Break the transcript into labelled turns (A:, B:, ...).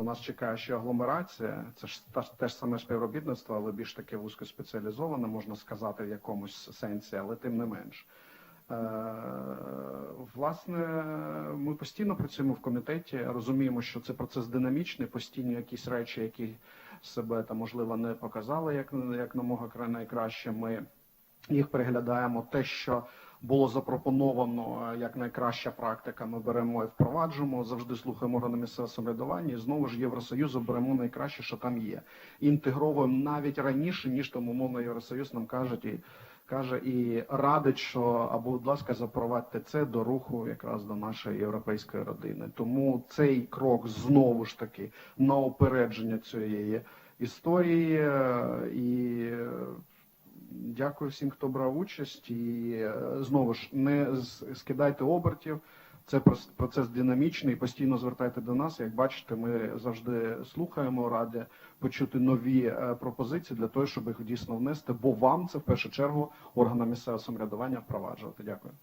A: У нас чекає ще агломерація, це ж те ж саме співробітництво, але більш таке вузькоспеціалізоване, можна сказати, в якомусь сенсі, але тим не менш. Е, Власне, ми постійно працюємо в комітеті, розуміємо, що це процес динамічний, постійно якісь речі, які себе там можливо не показали як, як намога кра- найкраще. Ми їх переглядаємо. Те, що було запропоновано е, як найкраща практика, ми беремо і впроваджуємо. Завжди слухаємо органи місцевого самоврядування. І знову ж Євросоюзу беремо найкраще, що там є. Інтегровуємо навіть раніше, ніж там умовно Євросоюз нам кажуть і каже і радить, що або, будь ласка, запровадьте це до руху якраз до нашої європейської родини. Тому цей крок знову ж таки на опередження цієї історії е, і. Дякую всім, хто брав участь, і е, знову ж не скидайте обертів. Це процес динамічний. Постійно звертайте до нас. Як бачите, ми завжди слухаємо, раді почути нові е, пропозиції для того, щоб їх дійсно внести. Бо вам це в першу чергу органам місцевого самоврядування впроваджувати. Дякую.